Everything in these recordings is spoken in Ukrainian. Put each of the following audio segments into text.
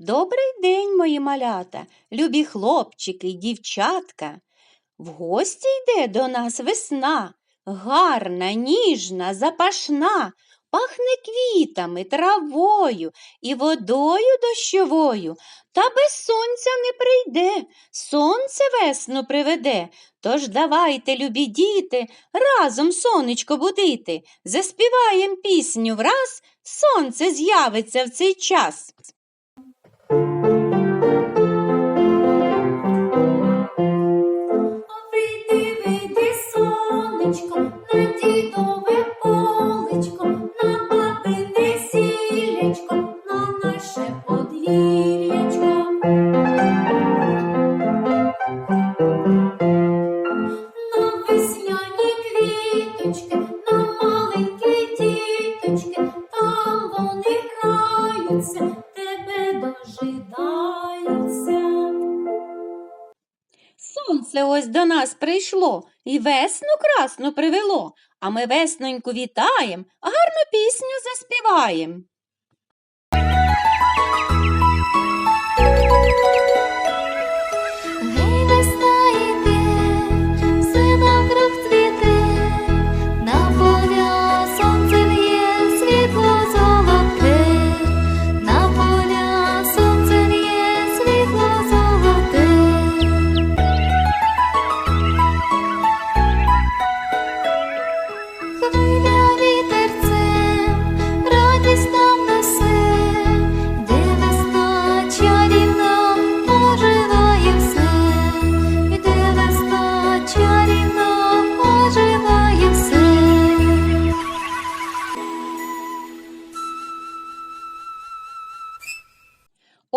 Добрий день, мої малята, любі хлопчики й дівчатка. В гості йде до нас весна, гарна, ніжна, запашна, пахне квітами, травою і водою дощовою, та без сонця не прийде, сонце весну приведе. Тож давайте, любі діти, разом сонечко будити, заспіваєм пісню враз, сонце з'явиться в цей час. Граються, тебе дожидаються. Сонце ось до нас прийшло і весну красну привело, а ми весноньку вітаєм, гарну пісню заспіваєм.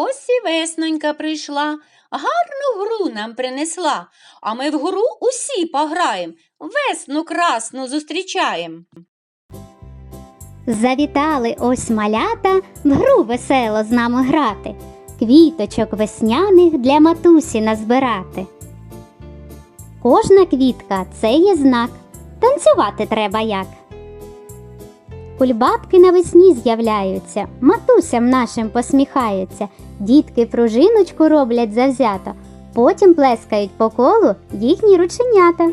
Ось і веснонька прийшла, гарну гру нам принесла, а ми в гру усі пограєм, весну красну зустрічаєм. Завітали ось малята в гру весело з нами грати, квіточок весняних для матусі назбирати. Кожна квітка це є знак, танцювати треба як. Кульбабки навесні з'являються, матусям нашим посміхаються, дітки пружиночку роблять завзято, потім плескають по колу їхні рученята.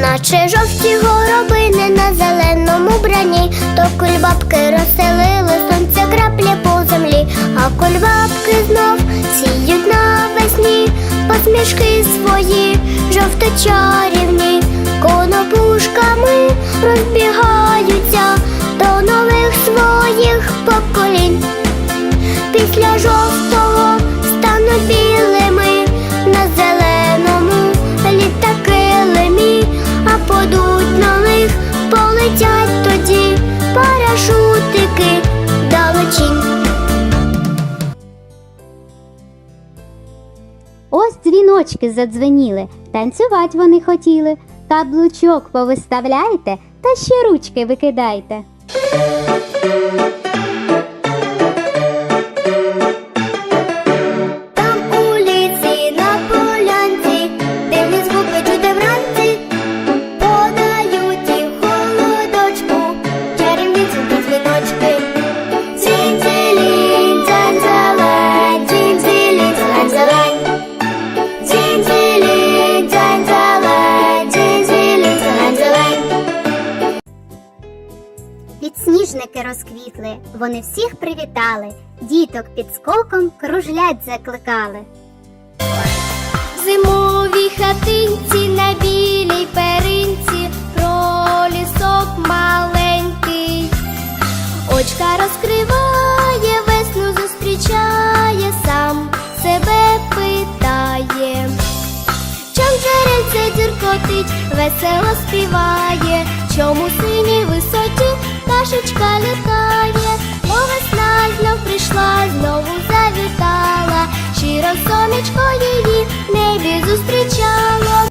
Наче жовті горобини на зеленому брані, то кульбабки розселили сонця краплі по землі, а кульбабки знов сіють навесні, посмішки свої жовто-чарівні, дзвіночки задзвеніли, танцювать вони хотіли. Каблучок повиставляйте та ще ручки викидайте. Підсніжники розквітли, вони всіх привітали, діток під скоком кружлять закликали. В зимовій хатинці на білій перинці пролісок маленький. Очка розкриває, весну зустрічає, сам себе питає. Чом джерельце дзюркотить, весело співає, чому синій висоті пташечка літає, бо весна знов прийшла, знову завітала, щиро сонечко її в небі зустрічало.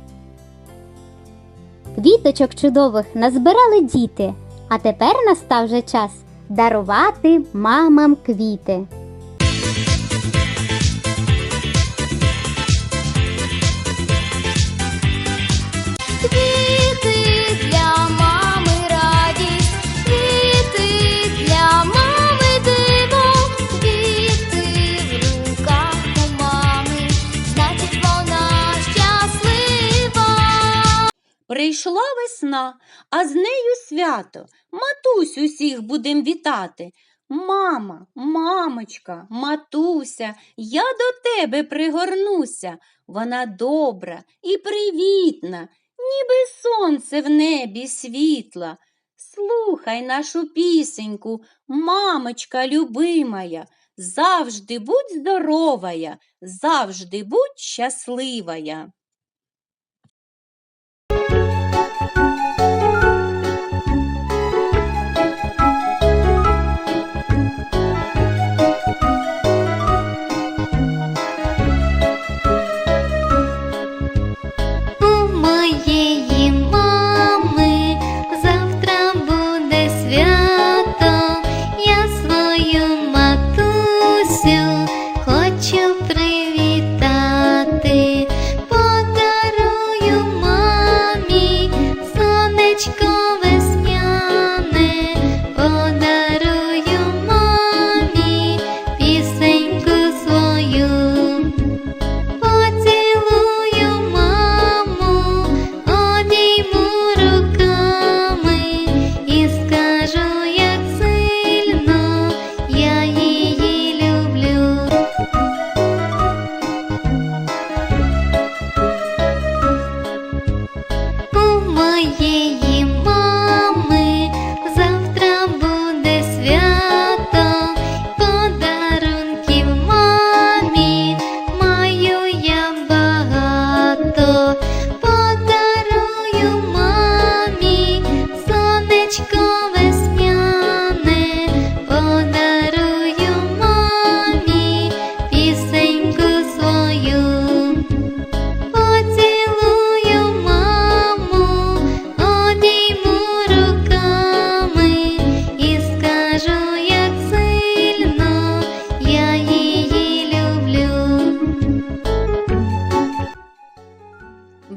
Квіточок чудових назбирали діти, а тепер настав вже час дарувати мамам квіти. Прийшла весна, а з нею свято. Матусь усіх будем вітати. Мама, мамочка, матуся, я до тебе пригорнуся. Вона добра і привітна, ніби сонце в небі світла. Слухай нашу пісеньку, мамочка любимая, завжди будь здоровая, завжди будь щасливая.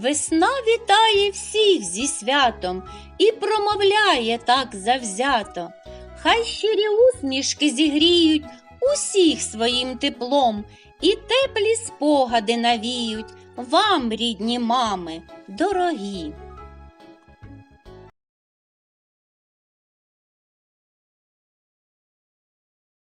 Весна вітає всіх зі святом і промовляє так завзято. Хай щирі усмішки зігріють усіх своїм теплом і теплі спогади навіють вам, рідні мами, дорогі.